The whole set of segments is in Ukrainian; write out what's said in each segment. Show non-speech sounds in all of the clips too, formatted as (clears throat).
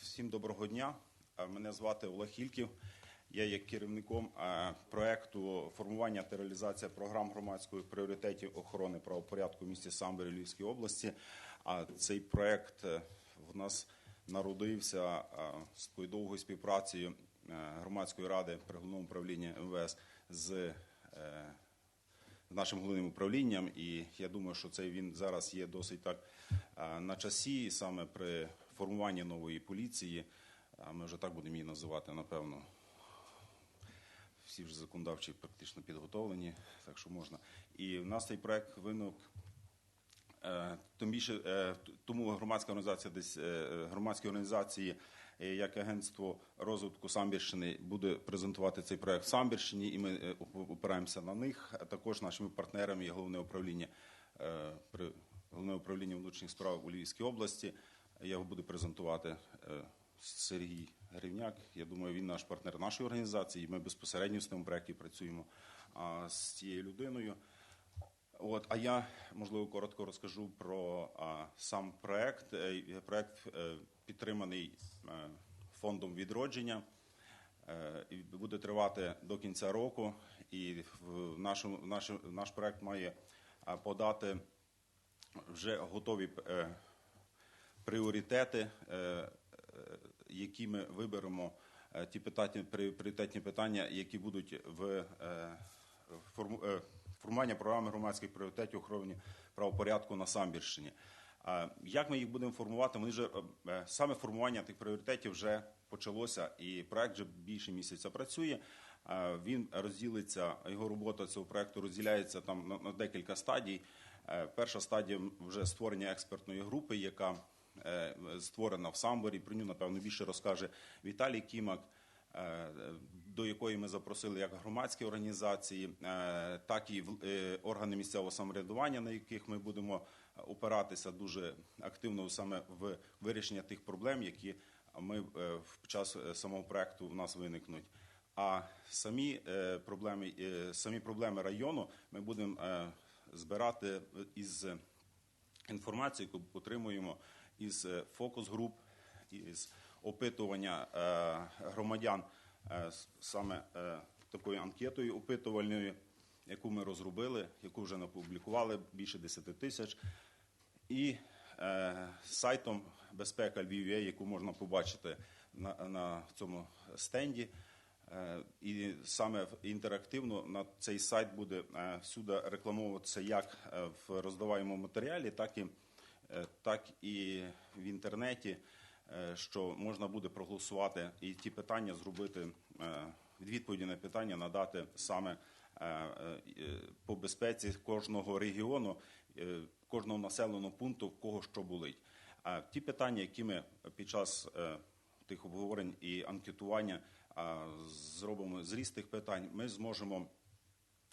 Всім доброго дня. Мене звати Олег Хільків. Я є керівником проекту формування та реалізація програм громадської пріоритетів охорони правопорядку в місті Самбері Львівській області. А цей проект е, в нас народився з такою довгою співпрацею е, громадської ради при головному управлінні МВС з е, нашим головним управлінням, і я думаю, що цей він зараз є досить так на часі, саме при формуванні нової поліції. а Ми вже так будемо її називати, напевно. Всі вже законодавчі практично підготовлені, так що можна. І в нас цей проект виник. Е, Тим більше е, тому громадська організація, десь е, громадські організації, як агентство розвитку Самбірщини, буде презентувати цей проект в Самбірщині, і ми опираємося на них. А також нашими партнерами є головне управління головне управління внутрішніх справ у Львівській області. Його буде презентувати е, Сергій Гривняк. Я думаю, він наш партнер нашої організації. Ми безпосередньо з цим проекті працюємо з цією людиною. От, а я можливо коротко розкажу про а, сам проект. Е, Проект е, підтриманий фондом відродження і буде тривати до кінця року. І в нашому наш, наш проект має подати вже готові пріоритети, е, е, які ми виберемо, е, ті питання, пріоритетні питання, які будуть в форму- формування програми громадських пріоритетів охорони правопорядку на Самбірщині. Як ми їх будемо формувати? Ми вже саме формування тих пріоритетів вже почалося, і проект вже більше місяця працює. Він розділиться, його робота цього проекту розділяється там на, декілька стадій. Перша стадія вже створення експертної групи, яка створена в Самборі. Про нього, напевно, більше розкаже Віталій Кімак, е, до якої ми запросили як громадські організації, е, так і е, органи місцевого самоврядування, на яких ми будемо опиратися дуже активно саме в вирішення тих проблем, які ми е, в час е, самого проекту в нас виникнуть. А самі е, проблеми, е, самі проблеми району ми будемо е, збирати із інформації, яку отримуємо із е, фокус-груп, із опитування е, громадян е, саме такою анкетою опитувальною, яку ми розробили, яку вже опублікували більше 10 тисяч, і сайтом безпека Львів.ua, яку можна побачити на, цьому стенді. І саме інтерактивно на цей сайт буде всюди рекламовуватися як в роздаваємому матеріалі, так і, так і в інтернеті, е, що можна буде проголосувати і ті питання зробити, е, відповіді на питання надати саме е, е, по безпеці кожного регіону, е, кожного населеного пункту, в кого що болить. А ті питання, які ми під час е, тих обговорень і анкетування зробимо зріз тих питань, ми зможемо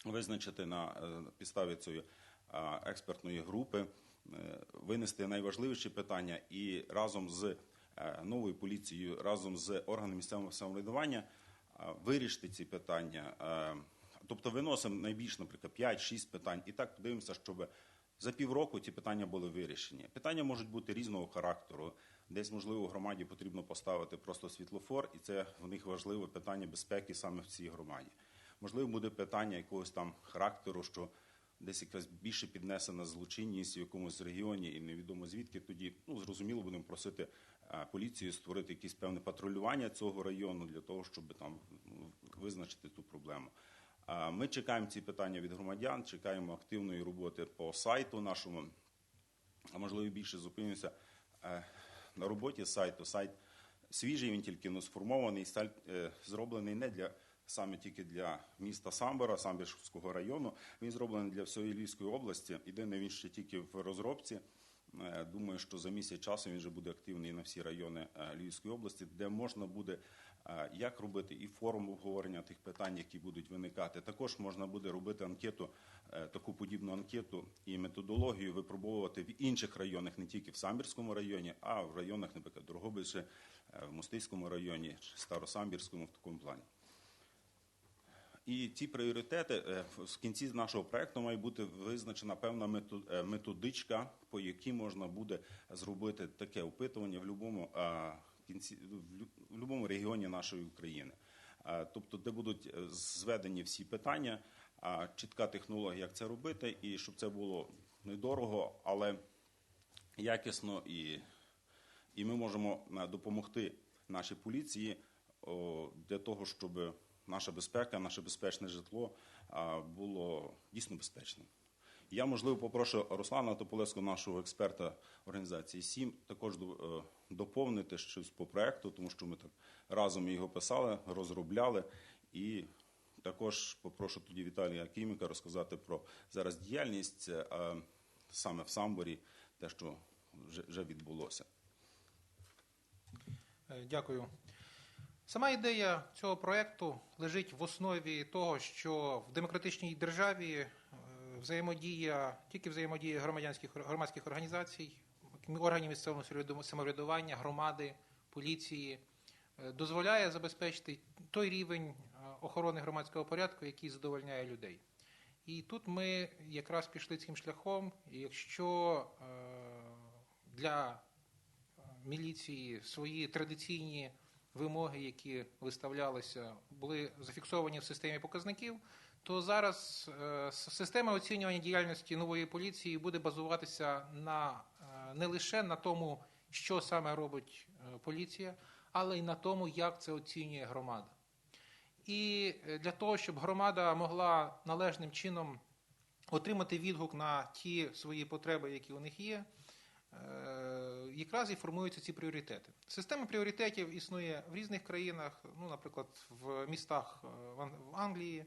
визначити на е, підставі цієї експертної групи, е, винести найважливіші питання і разом з е, новою поліцією, разом з органами місцевого самоврядування вирішити ці питання. Е, Тобто виносимо найбільш, наприклад, 5-6 питань, і так подивимося, щоб за півроку ці питання були вирішені. Питання можуть бути різного характеру. Десь, можливо, громаді потрібно поставити просто світлофор, і це в них важливе питання безпеки саме в цій громаді. Можливо, буде питання якогось там характеру, що десь якась більше піднесена злочинність в якомусь регіоні, і невідомо звідки. Тоді ну зрозуміло, будемо просити поліцію створити якесь певне патрулювання цього району для того, щоб там визначити ту проблему. Ми чекаємо ці питання від громадян, чекаємо активної роботи по сайту нашому. А можливо, більше зупинюся е, на роботі сайту. Сайт свіжий, він тільки ну, сформований, сайт е, зроблений не для саме тільки для міста Самбора, Самбірського району. Він зроблений для всієї Львівської області. Єдине, він ще тільки в розробці. Е, Думаю, що за місяць часу він вже буде активний на всі райони е, Львівської області, де можна буде е, як робити і форум обговорення тих питань, які будуть виникати. Також можна буде робити анкету, таку подібну анкету і методологію випробовувати в інших районах, не тільки в Самбірському районі, а в районах, наприклад, Дрогобичі, е, в Мостиському районі, Старосамбірському в такому плані. І ці пріоритети е, в кінці нашого проекту має бути визначена певна е, методичка, по якій можна буде зробити таке опитування в будь-якому кінці в будь-якому регіоні нашої України. Тобто, де будуть е, зведені всі питання, чітка технологія, як це робити, і щоб це було недорого, але якісно і, і ми можемо допомогти нашій поліції для того, щоб наша безпека, наше безпечне житло було дійсно безпечним. Я, можливо, попрошу Руслана Тополевського, нашого експерта організації СІМ, також е, доповнити щось по проекту, тому що ми так разом його писали, розробляли. І також попрошу тоді Віталія Кіміка розказати про зараз діяльність е, саме в Самборі, те, що вже, вже відбулося. Е, Дякую. Сама ідея цього проекту лежить в основі того, що в демократичній державі е, взаємодія, тільки взаємодія громадянських громадських організацій, органів місцевого самоврядування, громади, поліції е, дозволяє забезпечити той рівень е, охорони громадського порядку, який задовольняє людей. І тут ми якраз пішли цим шляхом. І якщо для міліції свої традиційні вимоги, які виставлялися, були зафіксовані в системі показників, то зараз е, система оцінювання діяльності нової поліції буде базуватися на е, не лише на тому, що саме робить е, поліція, але й на тому, як це оцінює громада. І для того, щоб громада могла належним чином отримати відгук на ті свої потреби, які у них є, якраз і формуються ці пріоритети. Система пріоритетів існує в різних країнах, ну, наприклад, в містах е, в Англії.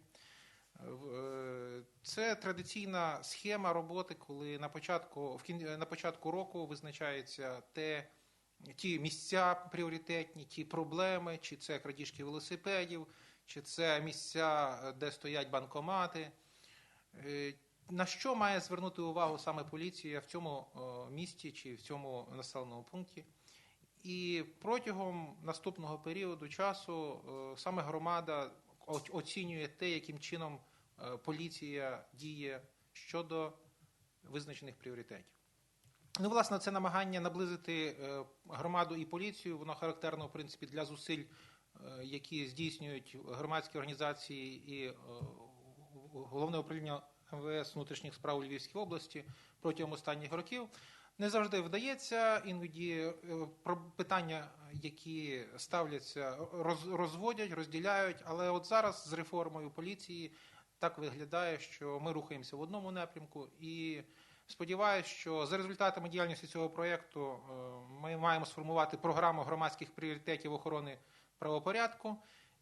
Е, е, Це традиційна схема роботи, коли на початку, на початку року визначається те, ті місця пріоритетні, ті проблеми, чи це крадіжки велосипедів, чи це місця, е, де стоять банкомати. На що має звернути увагу саме поліція в цьому е, місті чи в цьому населеному пункті? І протягом наступного періоду часу е, саме громада оцінює те, яким чином е, поліція діє щодо визначених пріоритетів. Ну, власне, це намагання наблизити громаду і поліцію. Воно характерно, в принципі, для зусиль, які здійснюють громадські організації і головне управління МВС внутрішніх справ у Львівській області протягом останніх років. Не завжди вдається, іноді е, питання, які ставляться, розводять, розділяють. Але от зараз з реформою поліції так виглядає, що ми рухаємося в одному напрямку. І сподіваюся, що за результатами діяльності цього проєкту е, ми маємо сформувати програму громадських пріоритетів охорони правопорядку.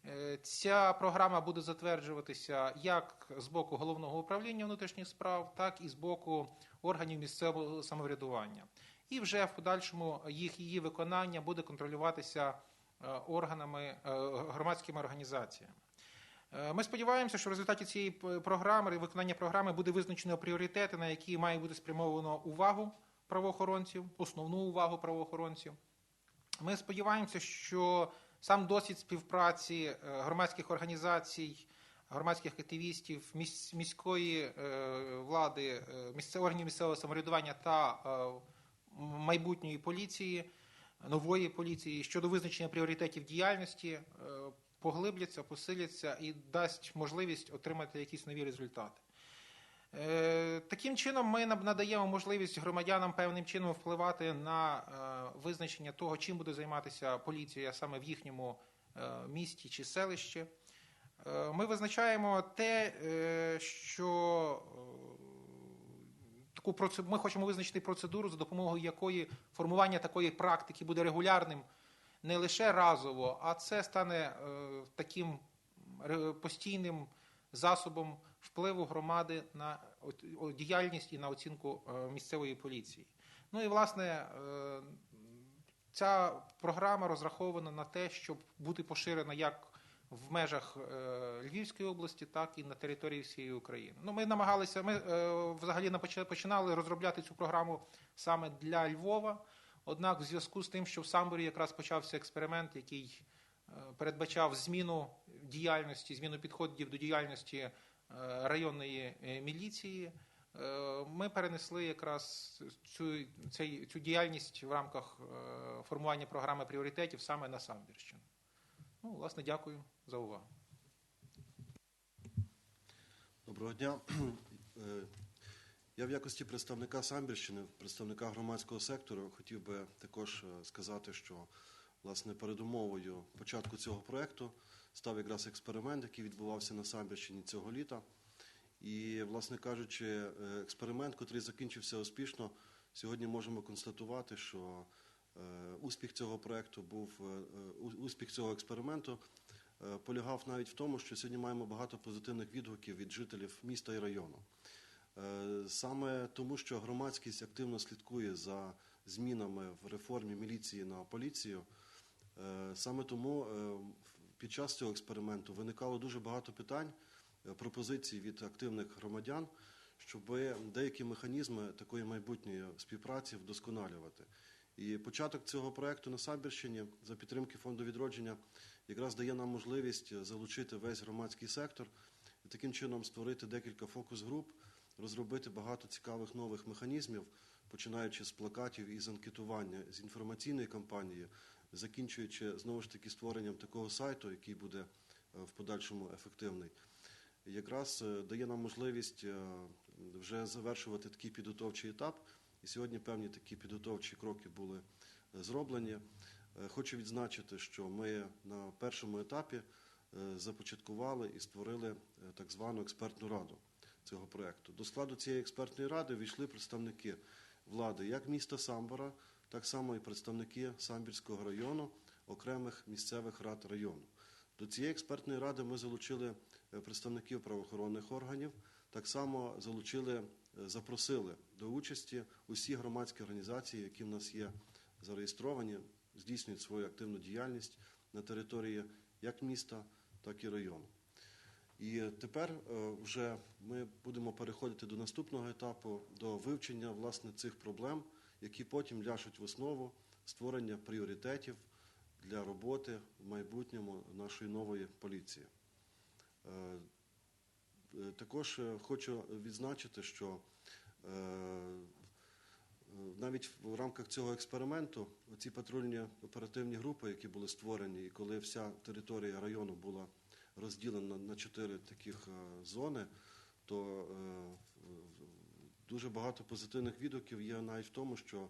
Е, Ця програма буде затверджуватися як з боку головного управління внутрішніх справ, так і з боку органів місцевого самоврядування. І вже в подальшому їх її виконання буде контролюватися е, органами е, громадськими організаціями. Ми сподіваємося, що в результаті цієї програми виконання програми буде визначено пріоритети, на які має бути спрямовано увагу правоохоронців, основну увагу правоохоронців. Ми сподіваємося, що сам досвід співпраці е, громадських організацій, громадських активістів, місь- міської е, влади, е, органів місцевого самоврядування та майбутньої поліції, нової поліції щодо визначення пріоритетів діяльності поглибляться, посиляться і дасть можливість отримати якісь нові результати. Е, Таким чином, ми надаємо можливість громадянам певним чином впливати на е, визначення того, чим буде займатися поліція саме в їхньому е, місті чи селищі. Ми визначаємо те, що таку ми хочемо визначити процедуру, за допомогою якої формування такої практики буде регулярним не лише разово, а це стане таким постійним засобом впливу громади на діяльність і на оцінку е, місцевої поліції. Ну і власне е, ця програма розрахована на те, щоб бути поширена як в межах е, Львівської області, так і на території всієї України. Ну, ми намагалися, ми взагалі починали розробляти цю програму саме для Львова. Однак, в зв'язку з тим, що в Самборі якраз почався експеримент, який передбачав зміну діяльності, зміну підходів до діяльності районної е, міліції. Е, Ми перенесли якраз цю, цей, цю діяльність в рамках е, формування програми пріоритетів саме на Самбірщину. Ну, власне, дякую за увагу. Доброго дня. (clears throat) Е, Я в якості представника Самбірщини, представника громадського сектору, хотів би також е, сказати, що власне передумовою початку цього проекту став якраз експеримент, який відбувався на Самбірщині цього літа. І, власне кажучи, е, експеримент, котрий закінчився успішно, сьогодні можемо констатувати, що е, успіх цього проекту був е, успіх цього експерименту полягав навіть в тому, що сьогодні маємо багато позитивних відгуків від жителів міста і району. Саме тому, що громадськість активно слідкує за змінами в реформі міліції на поліцію, саме тому під час цього експерименту виникало дуже багато питань, е, пропозицій від активних громадян, щоб деякі механізми такої майбутньої співпраці вдосконалювати. І початок цього проекту на Самбірщині за підтримки фонду відродження якраз дає нам можливість залучити весь громадський сектор і таким чином створити декілька фокус-груп, розробити багато цікавих нових механізмів, починаючи з плакатів і з анкетування, з інформаційної кампанії, закінчуючи знову ж таки створенням такого сайту, який буде е, в подальшому ефективний. Якраз е, дає нам можливість е, вже завершувати такий підготовчий етап. І сьогодні певні такі підготовчі кроки були зроблені. Хочу відзначити, що ми на першому етапі започаткували і створили так звану експертну раду цього проекту. До складу цієї експертної ради війшли представники влади як міста Самбора, так само і представники Самбірського району, окремих місцевих рад району. До цієї експертної ради ми залучили е, представників правоохоронних органів, так само залучили, е, запросили до участі усі громадські організації, які в нас є зареєстровані, здійснюють свою активну діяльність на території як міста, так і району. І тепер е, вже ми будемо переходити до наступного етапу, до вивчення власне цих проблем, які потім ляжуть в основу створення пріоритетів для роботи в майбутньому нашої нової поліції. Е, е, Також е, хочу відзначити, що навіть в рамках цього експерименту ці патрульні оперативні групи, які були створені, і коли вся територія району була розділена на чотири таких зони, то е, дуже багато позитивних відгуків є навіть в тому, що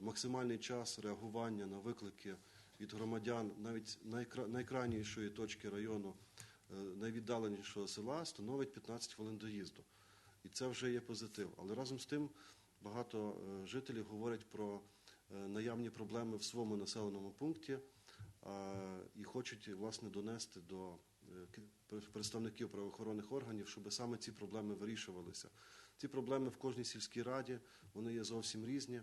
максимальний час реагування на виклики від громадян навіть найкра- найкрайнішої точки району, е, найвіддаленішого села становить 15 хвилин доїзду. І це вже є позитив. Але разом з тим багато е, жителів говорять про е, наявні проблеми в своєму населеному пункті і хочуть власне донести до представників правоохоронних органів, щоб саме ці проблеми вирішувалися. Ці проблеми в кожній сільській раді вони є зовсім різні.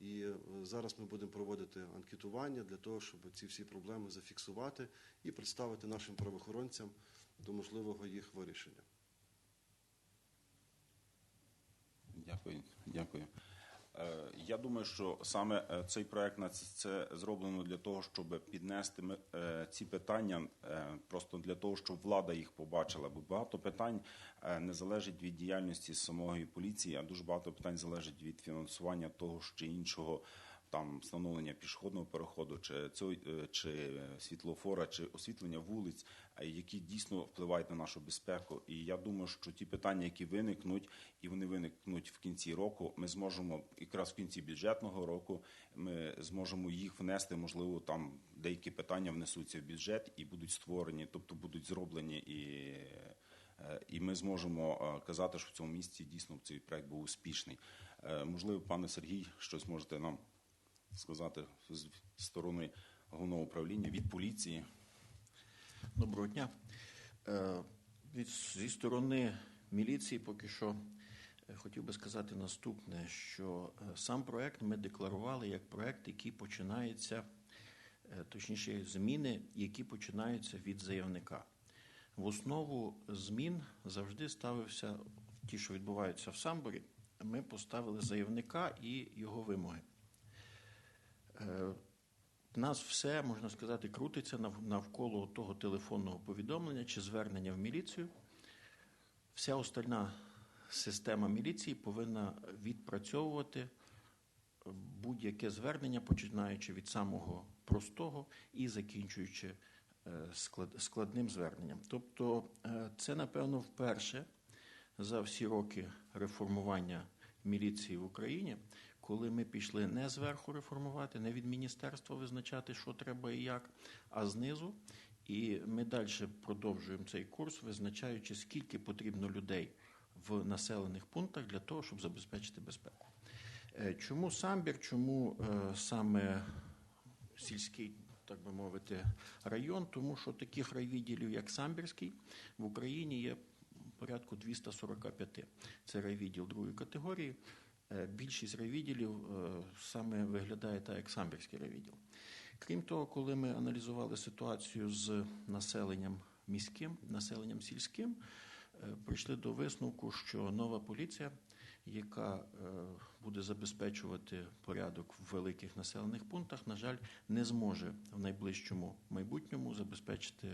І е, зараз ми будемо проводити анкетування для того, щоб ці всі проблеми зафіксувати і представити нашим правоохоронцям до можливого їх вирішення. Дякую, дякую. Е, Я думаю, що саме е, цей проект на це- зроблено для того, щоб піднести е, ці питання, просто для того, щоб влада їх побачила. Бо багато питань не залежить від діяльності самої поліції, а дуже багато питань залежить від фінансування того чи іншого. Там встановлення пішохідного переходу, чи е, чи світлофора, чи освітлення вулиць, е, які дійсно впливають на нашу безпеку. І я думаю, що ті питання, які виникнуть, і вони виникнуть в кінці року, ми зможемо якраз в кінці бюджетного року, ми зможемо їх внести. Можливо, там деякі питання внесуться в бюджет і будуть створені, тобто будуть зроблені і. е, І ми зможемо казати, що в цьому місці дійсно цей проект був успішний. Можливо, пане Сергій, щось можете нам сказати з сторони головного управління від поліції. Доброго дня. Е, від- Зі сторони міліції поки що е, хотів би сказати наступне, що е, сам проект ми декларували як проект, який починається, е, точніше, зміни, які починаються від заявника. В основу змін завжди ставився ті, що відбуваються в самборі. Ми поставили заявника і його вимоги. Е, в нас все, можна сказати, крутиться навколо того телефонного повідомлення чи звернення в міліцію. Вся остальна система міліції повинна відпрацьовувати будь-яке звернення, починаючи від самого простого і закінчуючи е, складним зверненням. Тобто, е, це, напевно, вперше за всі роки реформування міліції в Україні, коли ми пішли не зверху реформувати, не від міністерства визначати, що треба і як, а знизу. І ми далі продовжуємо цей курс, визначаючи, скільки потрібно людей в населених пунктах для того, щоб забезпечити безпеку. Е, Чому самбір, чому е, саме сільський, так би мовити, район? Тому що таких райвідділів, як самбірський, в Україні є порядку 245. Це райвідділ другої категорії. Е, Більшість райвідділів е, саме виглядає так, як самбірський райвідділ. Крім того, коли ми аналізували ситуацію з населенням міським, населенням сільським, е, прийшли до висновку, що нова поліція, яка буде забезпечувати порядок в великих населених пунктах, на жаль, не зможе в найближчому майбутньому забезпечити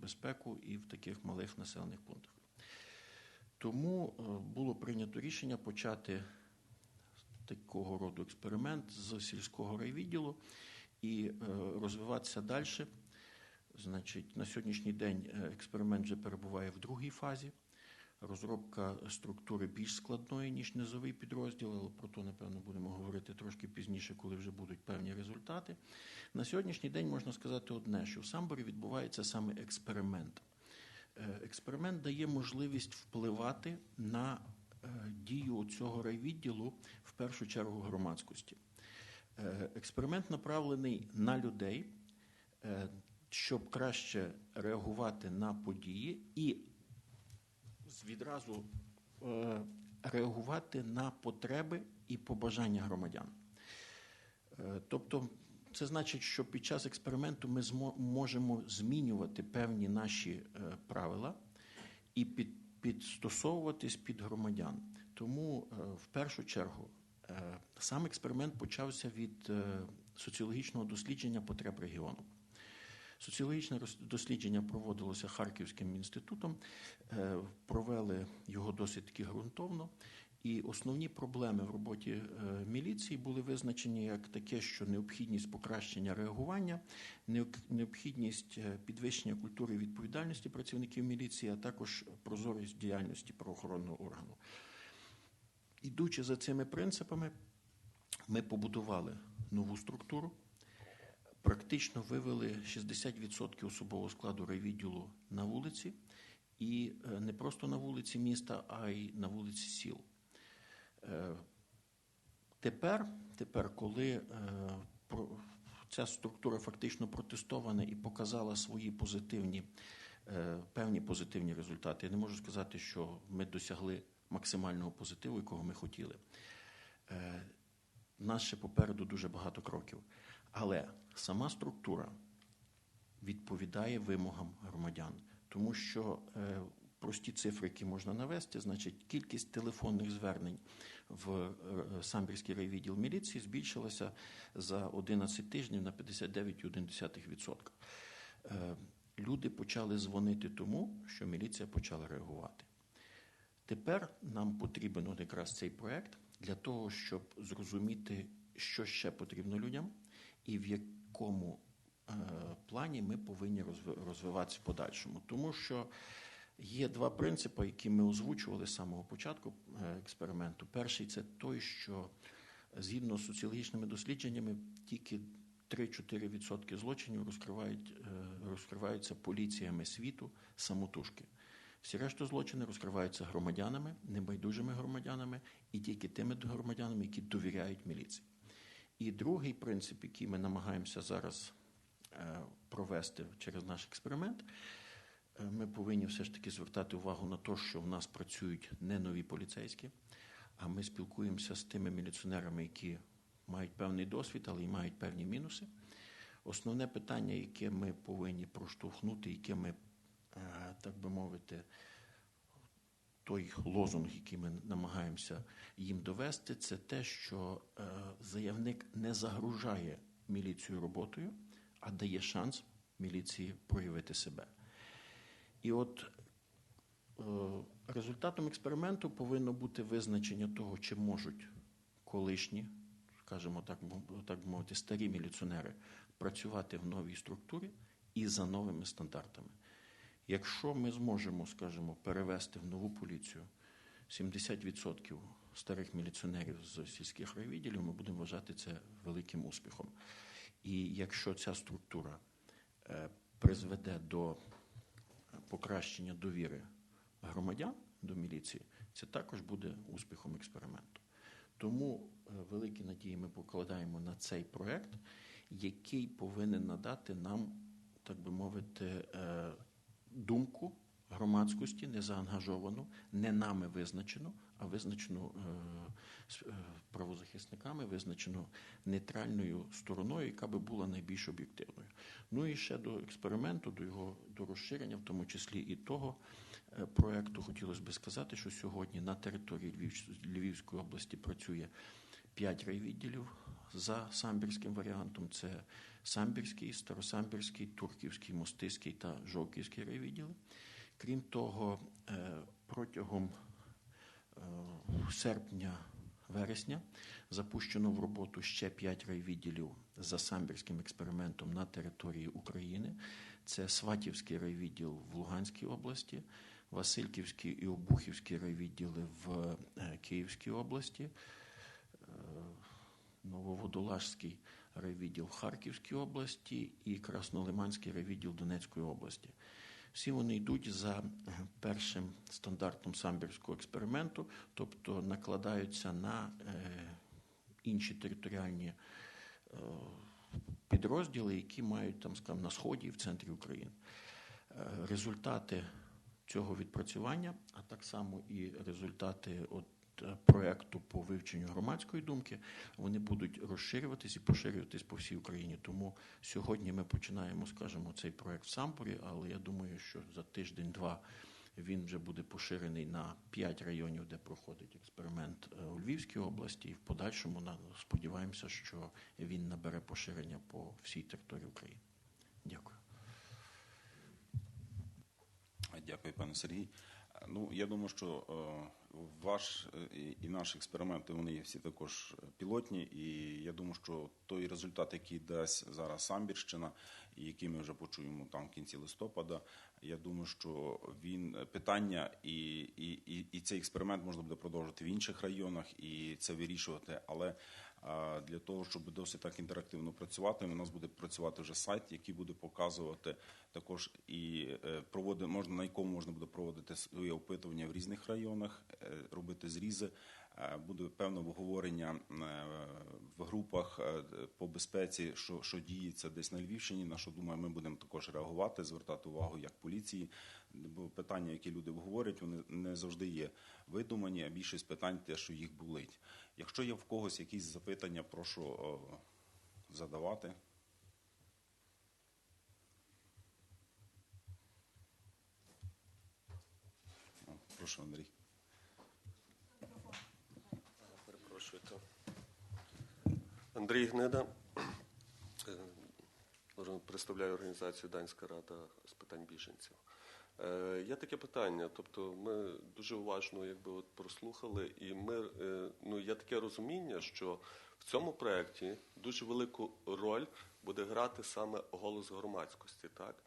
безпеку і в таких малих населених пунктах. Тому було прийнято рішення почати такого роду експеримент з сільського райвідділу і е, розвиватися далі. Значить, на сьогоднішній день е, експеримент вже перебуває в другій фазі. Розробка структури більш складної, ніж низовий підрозділ, але про то, напевно, будемо говорити трошки пізніше, коли вже будуть певні результати. На сьогоднішній день можна сказати одне, що в Самборі відбувається саме експеримент. Е, Експеримент дає можливість впливати на дію цього райвідділу в першу чергу громадськості. Е, Експеримент направлений на людей, е, щоб краще реагувати на події і відразу е, реагувати на потреби і побажання громадян. Е, Тобто, це значить, що під час експерименту ми можемо змінювати певні наші е, правила і під, підстосовуватись під громадян. Тому е, в першу чергу е, сам експеримент почався від е, соціологічного дослідження потреб регіону. Соціологічне дослідження проводилося Харківським інститутом, провели його досить таки ґрунтовно. І основні проблеми в роботі е, міліції були визначені як таке, що необхідність покращення реагування, необхідність е, підвищення культури відповідальності працівників міліції, а також прозорість діяльності правоохоронного органу. Ідучи за цими принципами, ми побудували нову структуру, практично вивели 60% особового складу райвідділу на вулиці, і е, не просто на вулиці міста, а й на вулиці сіл. Е, Тепер, тепер, коли е, ця структура фактично протестована і показала свої позитивні, е, певні позитивні результати, я не можу сказати, що ми досягли максимального позитиву, якого ми хотіли. Нас ще попереду дуже багато кроків. Але сама структура відповідає вимогам громадян, тому що прості цифри, які можна навести, значить, кількість телефонних звернень в е, самбірський райвідділ міліції збільшилася за 11 тижнів на 59,1%. Е, Люди почали дзвонити тому, що міліція почала реагувати. Тепер нам потрібен якраз цей проект для того, щоб зрозуміти, що ще потрібно людям, і в якому е, плані ми повинні розвиватися в подальшому. Тому що є два принципи, які ми озвучували з самого початку е, експерименту. Перший це той, що згідно з соціологічними дослідженнями, тільки 3-4% злочинів розкривають, е, розкриваються поліціями світу самотужки. Всі решта злочини розкриваються громадянами, небайдужими громадянами і тільки тими громадянами, які довіряють міліції. І другий принцип, який ми намагаємося зараз е, провести через наш експеримент, ми повинні все ж таки звертати увагу на те, що в нас працюють не нові поліцейські, а ми спілкуємося з тими міліціонерами, які мають певний досвід, але й мають певні мінуси. Основне питання, яке ми повинні проштовхнути, яке ми, е, так би мовити, той лозунг, який ми намагаємося їм довести, це те, що е, заявник не загружає міліцію роботою, а дає шанс міліції проявити себе. І от е, результатом експерименту повинно бути визначення того, чи можуть колишні, скажімо так, так мовити, старі міліціонери працювати в новій структурі і за новими стандартами. Якщо ми зможемо, скажімо, перевести в нову поліцію 70% старих міліціонерів з сільських райвідділів, ми будемо вважати це великим успіхом. І якщо ця структура е, призведе до покращення довіри громадян до міліції, це також буде успіхом експерименту. Тому е, великі надії ми покладаємо на цей проект, який повинен надати нам, так би мовити, е, думку громадськості незаангажовану, не нами визначену, а визначену е, е, правозахисниками, визначену нейтральною стороною, яка би була найбільш об'єктивною. Ну і ще до експерименту, до його до розширення, в тому числі і того е, проекту, хотілося би сказати, що сьогодні на території Львів- Львівської області працює п'ять райвідділів за самбірським варіантом. Це самбірський, старосамбірський, турківський, мостиський та жовківський райвідділи. Крім того, е, протягом е, серпня-вересня запущено в роботу ще п'ять райвідділів за самбірським експериментом на території України. Це Сватівський райвідділ в Луганській області, Васильківський і Обухівський райвідділи в е, Київській області, Нововодолажський райвідділ в Харківській області і Краснолиманський райвідділ Донецької області. Всі вони йдуть за е, першим стандартом самбірського експерименту, тобто накладаються на е, інші територіальні е, підрозділи, які мають там, скажімо, на сході і в центрі України. Результати цього відпрацювання, а так само і результати от проекту по вивченню громадської думки, вони будуть розширюватись і поширюватись по всій Україні. Тому сьогодні ми починаємо, скажімо, цей проект в Самборі, але я думаю, що за тиждень-два він вже буде поширений на п'ять районів, де проходить експеримент е, у Львівській області, і в подальшому сподіваємося, що він набере поширення по всій території України. Дякую. Дякую, пане Сергій. Ну, я думаю, що е, ваш е, і- наш наші експерименти вони є всі також пілотні, і я думаю, що той результат, який дасть зараз Самбірщина, і який ми вже почуємо там в кінці листопада, я думаю, що він питання і, і, і, і цей експеримент можна буде продовжити в інших районах і це вирішувати. Але для того, щоб досить так інтерактивно працювати, у нас буде працювати вже сайт, який буде показувати також і е, проводи, можна на якому можна буде проводити свої опитування в різних районах, е, робити зрізи. Е, Буде певне обговорення е, в групах е, по безпеці, що, що діється десь на Львівщині. На що думаю, ми будемо також реагувати, звертати увагу як поліції. Бо питання, які люди обговорюють, вони не завжди є видумані, а більшість питань те, що їх болить. Якщо є в когось якісь запитання, прошу задавати. Прошу, Андрій. Перепрошуйте. Андрій Гнида. Е, Представляю організацію Данська рада з питань біженців. Е, Є таке питання. Тобто, ми дуже уважно якби, от, прослухали, і ми, е, ну, є таке розуміння, що в цьому проєкті дуже велику роль буде грати саме голос громадськості. Так?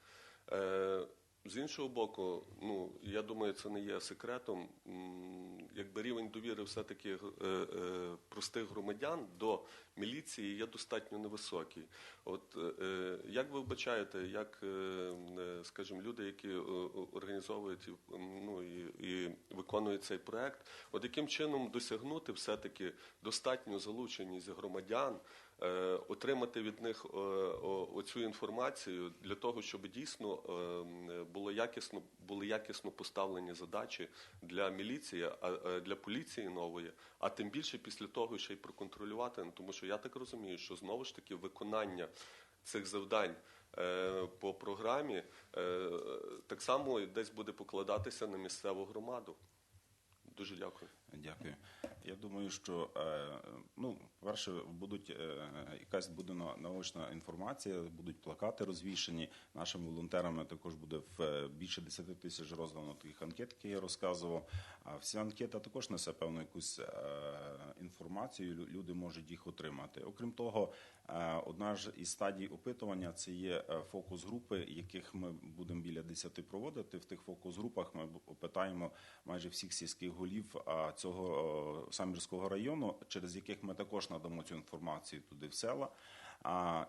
Е, З іншого боку, ну я думаю, це не є секретом. Якби рівень довіри все-таки е, е, простих громадян до міліції є достатньо невисокий. От е, як ви вбачаєте, як, е, скажімо, люди, які організовують ну, і, і виконують цей проект, от яким чином досягнути все-таки достатню залученість громадян, отримати від них е, оцю інформацію для того, щоб дійсно е, було якісно, були якісно поставлені задачі для міліції, е, для поліції нової, а тим більше після того ще й проконтролювати. Ну, Тому що я так розумію, що знову ж таки виконання цих завдань е, по програмі е, так само десь буде покладатися на місцеву громаду. Дуже дякую. Дякую. Я думаю, що е, ну, перше, будуть е, якась буде наочна інформація, будуть плакати розвішені. Нашими волонтерами також буде в е, більше 10 тисяч роздано таких анкет, які я розказував. А вся анкета також несе певну якусь інформацію. Люди можуть їх отримати. Окрім того, одна ж із стадій опитування це є е, фокус групи, яких ми будемо біля 10 проводити. В тих фокус групах ми опитаємо майже всіх сільських голів цього е, самірського району, через яких ми також надамо цю інформацію туди в села.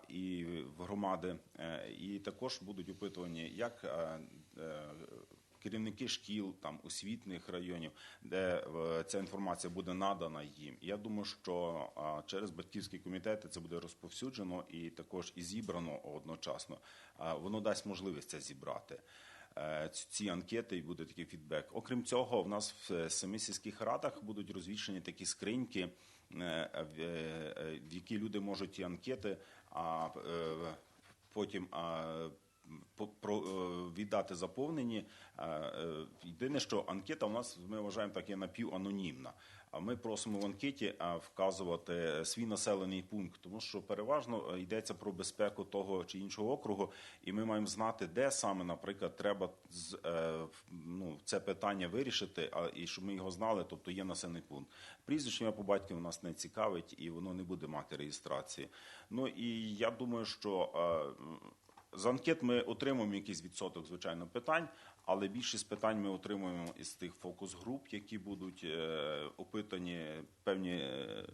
І в громади, Е, і також будуть опитувані як е, е, керівники шкіл, там освітних районів, де е, ця інформація буде надана їм. Я думаю, що через батьківські комітети це буде розповсюджено і також і зібрано одночасно. Воно дасть можливість це зібрати. е, Ці анкети і буде такий фідбек. Окрім цього, в нас в е, самих сільських радах будуть розвішені такі скриньки, в які люди можуть ті анкети, а потім віддати заповнені. Е, е, Єдине, що анкета у нас ми вважаємо так є напіванонімна. А ми просимо в анкеті вказувати свій населений пункт, тому що переважно е, йдеться про безпеку того чи іншого округу, і ми маємо знати, де саме, наприклад, треба е, ну, це питання вирішити, а і щоб ми його знали, тобто є населений пункт. Прізвище по батькові нас не цікавить, і воно не буде мати реєстрації. Ну і я думаю, що е, з анкет ми отримуємо якийсь відсоток, звичайно, питань, але більшість питань ми отримуємо із тих фокус-груп, які будуть е, опитані певні е,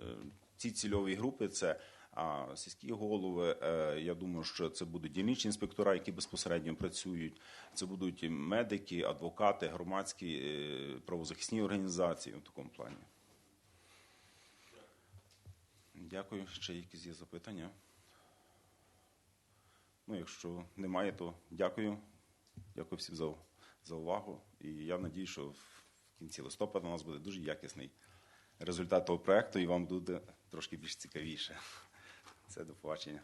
ці цільові групи. Це а, сільські голови. е, я думаю, що це будуть дільничні інспектора, які безпосередньо працюють. Це будуть медики, адвокати, громадські правозахисні організації в такому плані. Дякую. Ще якісь є запитання? Ну, якщо немає, то дякую. Дякую всім за, за увагу. І я надію, що в кінці листопада у нас буде дуже якісний результат того проекту, і вам буде трошки більш цікавіше. Це до побачення.